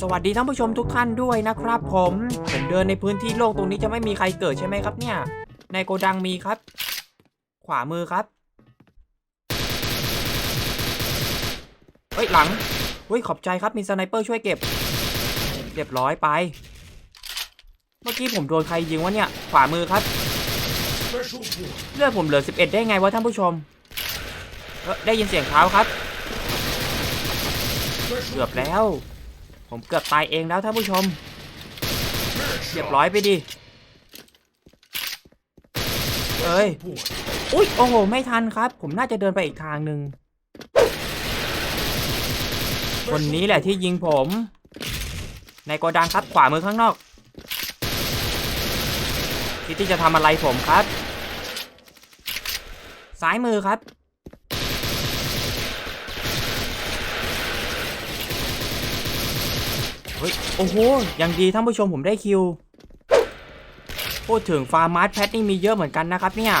สวัสดีท่านผู้ชมทุกท่านด้วยนะครับ ผมผมเดินในพื้นที่โล่งตรงนี้จะไม่มีใครเกิดใช่ไหมครับเนี่ย ในโกดังมีครับ ขวามือครับเฮ้ยหลังเฮ้ยขอบใจครับมีสไนเปอร์ช่วยเก็บเรียบร้อยไป เมื่อกี้ผมโดนใครยิงวะเนี่ย ขวามือครับเลือดผมเหลือ 11 ได้ไงวะท่านผู้ชมได้ยินเสียงเท้าครับ เกือบแล้ว ผมเกือบตายเองแล้วท่านผู้ชมเรียบร้อยไปดิเอ้ย อุ๊ย โอ้โห ไม่ทันครับ ผมน่าจะเดินไปอีกทางหนึ่ง คนนี้แหละที่ยิงผม ในโกดังครับขวามือข้างนอกคิดที่จะทำอะไรผมครับ ซ้ายมือครับ ฮ้ย โอ้โหยังดีท่านผู้ชมผมได้คิว พูดถึงฟาร์มาร์แพทนี่มีเยอะเหมือนกันนะครับเนี่ย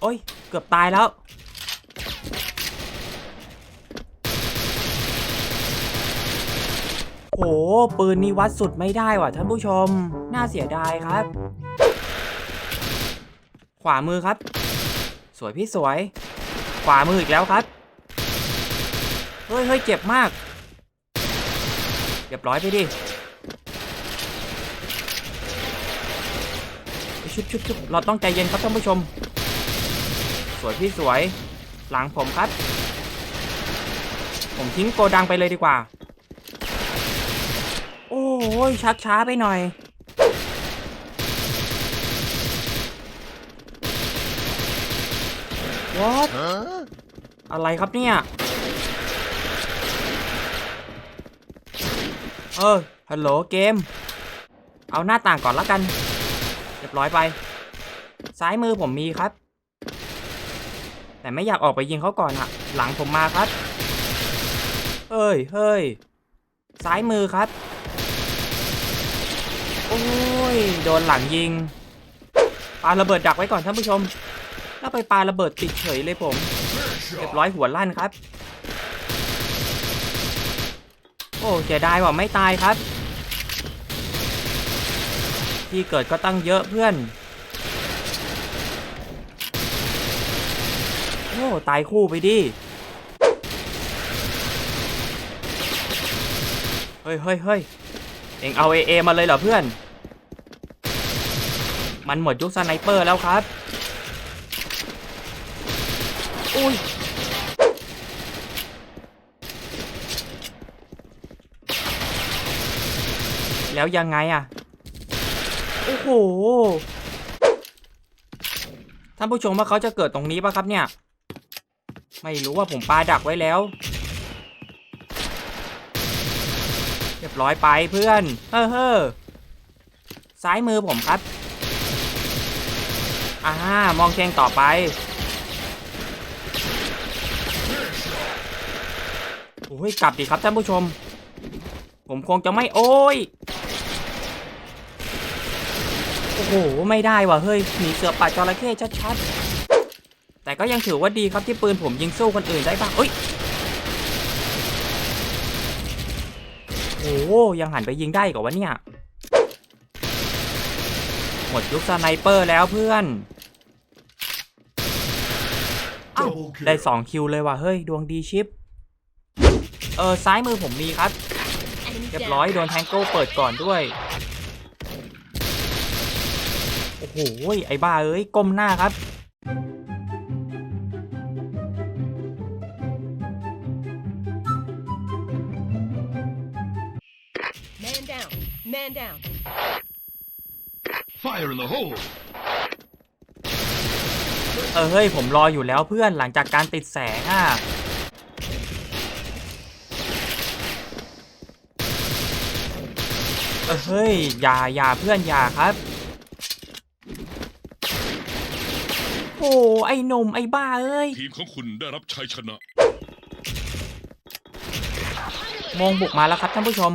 โอ้ย เกือบตายแล้ว โห ปืนนี้วัดสุดไม่ได้ว่ะท่านผู้ชม น่าเสียดายครับ ขวามือครับ สวยพี่สวย ขวามืออีกแล้วครับ เฮ้ยเฮ้ยเจ็บมาก เรียบร้อยไปดิชุบชุบชุบเราต้องใจเย็นครับท่านผู้ชม สวยพี่สวย หลังผมครับ ผมทิ้งโกดังไปเลยดีกว่า โอ้ยชักช้าไปหน่อย วอ t อะไรครับเนี่ย เออ ฮัลโหลเกม เอาหน้าต่างก่อนละกัน เรียบร้อยไป ซ้ายมือผมมีครับ แต่ไม่อยากออกไปยิงเขาก่อนอะหลังผมมาครับ เฮ้ย เฮ้ย ซ้ายมือครับ โอ้ย โดนหลังยิงปาระเบิดดักไว้ก่อนท่านผู้ชม แล้วไปปาระเบิดติดเฉยเลยผมเรียบร้อยหัวลั่นครับ โอ้เสียดายว่าไม่ตายครับ ที่เกิดก็ตั้งเยอะเพื่อน โอ้ตายคู่ไปดิ เฮ้ยเฮ้ยเฮ้ยเอ็งเอาเอเอมาเลยเหรอเพื่อน มันหมดยุคสไนเปอร์แล้วครับ อุ้ยแล้วยังไงอะโอ้โหท่านผู้ชมว่าเขาจะเกิดตรงนี้ปะครับเนี่ย ไม่รู้ว่าผมปาดักไว้แล้ว เรียบร้อยไปเพื่อน เฮ้อเฮ้อซ้ายมือผมครับ อ่ามองเชงต่อไป โอ้ยกลับดิครับท่านผู้ชม ผมคงจะไม่โอ้ยโอ้โหไม่ได้ว่ะเฮ้ยหนีเสือป่าจระเข้ชัดๆแต่ก็ยังถือว่าดีครับที่ปืนผมยิงสู้คนอื่นได้บ้างเอ้ยโอ้ยังหันไปยิงได้กเหรอวะเนี่ยหมดยุคสไนเปอร์แล้วเพื่อนอได้สองคิวเลยว่ะเฮ้ยดวงดีชิป เออซ้ายมือผมมีครับ เรียบร้อยโดนแทงโก้เปิดก่อนด้วย โอ้โหไอ้บ้าเอ้ยก้มหน้าครับ Man down. Man down. Fire in the hole! เออเฮ้ยผมรออยู่แล้วเพื่อนหลังจากการติดแสงอะ เออเฮ้ยอย่าอย่าเพื่อนอย่าครับ โอ้ไอ้หนุ่มไอ้บ้าเอ้ยทีมของคุณได้รับชัยชนะ มงบุกมาแล้วครับท่านผู้ชม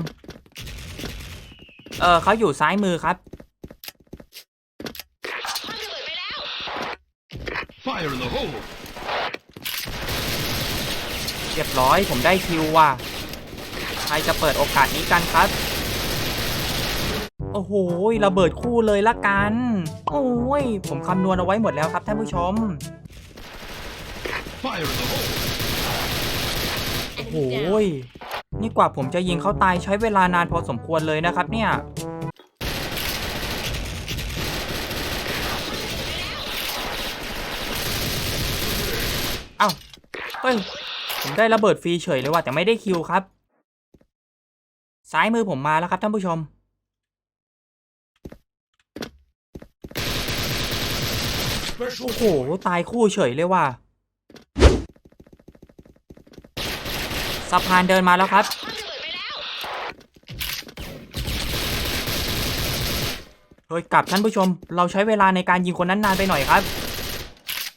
เออเขาอยู่ซ้ายมือครับ Fire in the hole! เรียบร้อยผมได้คิวว่ะ ใครจะเปิดโอกาสนี้กันครับ โอ้โหระเบิดคู่เลยละกัน โอ้ย ผมคำนวณเอาไว้หมดแล้วครับท่านผู้ชม โอ้โหนี่กว่าผมจะยิงเขาตายใช้เวลานานพอสมควรเลยนะครับเนี่ย เอ้า เฮ้ย ผมได้ระเบิดฟรีเฉยเลยว่ะแต่ไม่ได้คิวครับ ซ้ายมือผมมาแล้วครับท่านผู้ชม โอ้โห ตายคู่เฉยเลยว่ะสะพานเดินมาแล้วครับ เฮ้ยกลับท่านผู้ชม เราใช้เวลาในการยิงคนนั้นนานไปหน่อยครับ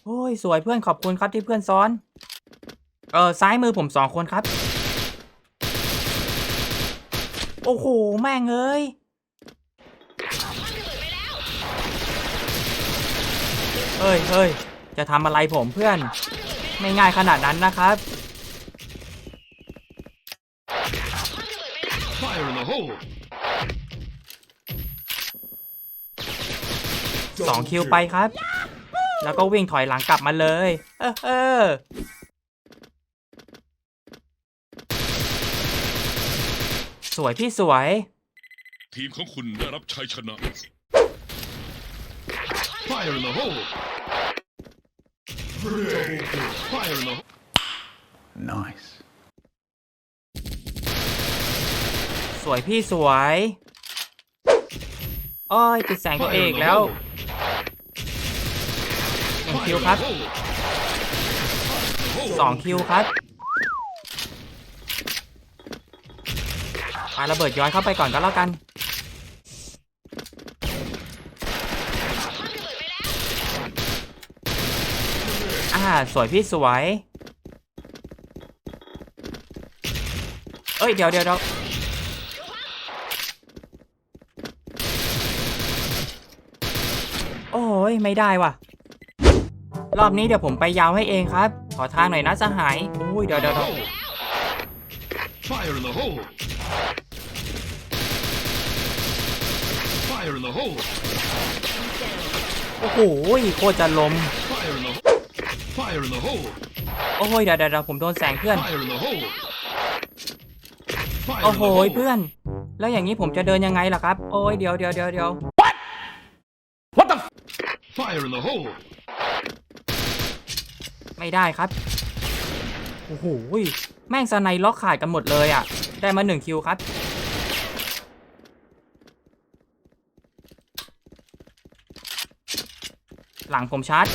โอ้ยสวยเพื่อนขอบคุณครับที่เพื่อนซ้อน เออซ้ายมือผมสองคนครับ โอ้โห แม่งเอ้ย เฮ้ยเฮ้ยจะทำอะไรผมเพื่อน ไม่ง่ายขนาดนั้นนะครับ Fire in the hole! สองคิวไปครับ แล้วก็วิ่งถอยหลังกลับมาเลย เออเออ สวยพี่สวย ทีมของคุณได้รับชัยชนะ Fire in the hole! Fire in the hole! Nice. สวยพี่สวยโอ้ยติดแสงตัวเองอีกแล้วหนึ่งคิวครับสองคิวครับปาระเบิดย้อยเข้าไปก่อนก็แล้วกัน อ่า สวยพี่สวย เอ้ย เดี๋ยวเดี๋ยวเดี๋ยวโอ้ย ไม่ได้ว่ะ รอบนี้เดี๋ยวผมไปยาวให้เองครับ ขอทางหน่อยนะสหายอุ้ย เดี๋ยวเดี๋ยวเดี๋ยว Fire in the hole! Fire in the hole! โอ้โหโคตรจะลม Fire in the Fire in the hole! โอ้ยเดี๋ยวเดี๋ยวเดี๋ยวผมโดนแสงเพื่อน Fire in the hole! Fire โอ้ in โห the hole! เพื่อน แล้วอย่างนี้ผมจะเดินยังไงล่ะครับ โอ้ยเดี๋ยวเดี๋ยวเดี๋ยวเดี๋ยว Fire in the hole! ไม่ได้ครับ โอ้โหแม่งสไนล็อกขาดกันหมดเลยอะ ได้มาหนึ่งคิวครับ หลังผมชาร์จ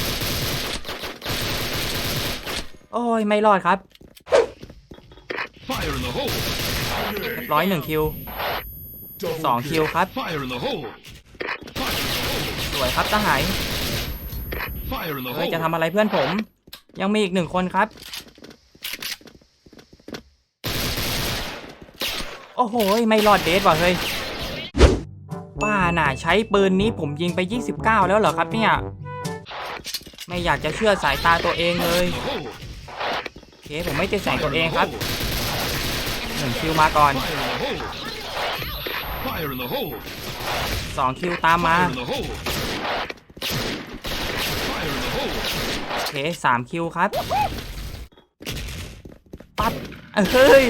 โอ้ย ไม่รอดครับ Fire in the hole! ร้อยหนึ่งคิวสองคิวครับ Fire in the hole! สวยครับทหาร Fire in the เฮ้ย hole! จะทำอะไรเพื่อนผม ยังมีอีกหนึ่งคนครับ โอ้โห ไม่รอดเดทว่ะเฮ้ยป้าน่ะใช้ปืนนี้ผมยิงไป 29 แล้วเหรอครับเนี่ย ไม่อยากจะเชื่อสายตาตัวเองเลย In the hole! โอ เคผมไม่ติดแสง Fire ตัว in เอง the ครับ hole! หนึ่งคิวมาก่อน Fire in the hole! Fire in the hole! สองคิวตามมา Fire in the hole! Fire in the hole! โอเคสามคิวครับปั๊บเอ้ยเฮ้ย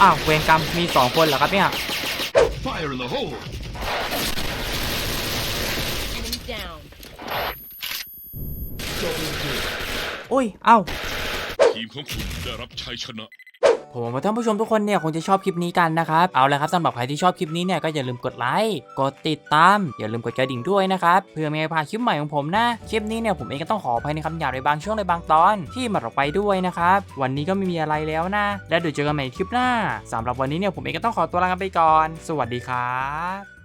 อ้าวเวรกรรมมีสองคนเหรอครับเนี่ย Fire in the hole! Enemy down. อุ้ยเอ้า ทีมของคุณได้รับชัยชนะ ผมหวังว่าท่านผู้ชมทุกคนเนี่ยคงจะชอบคลิปนี้กันนะครับ เอาละครับสำหรับใครที่ชอบคลิปนี้เนี่ยก็อย่าลืมกดไลค์ กดติดตาม อย่าลืมกดกระดิ่งด้วยนะครับ เพื่อไม่ให้พลาดคลิปใหม่ของผมนะ คลิปนี้เนี่ยผมเองก็ต้องขออภัยในคำหยาบในบางช่วงในบางตอนที่มาออกไปด้วยนะครับ วันนี้ก็ไม่มีอะไรแล้วนะ แล้วเดี๋ยวเจอกันใหม่คลิปหน้าสำหรับวันนี้เนี่ยผมเองก็ต้องขอตัวลาไปก่อน สวัสดีครับ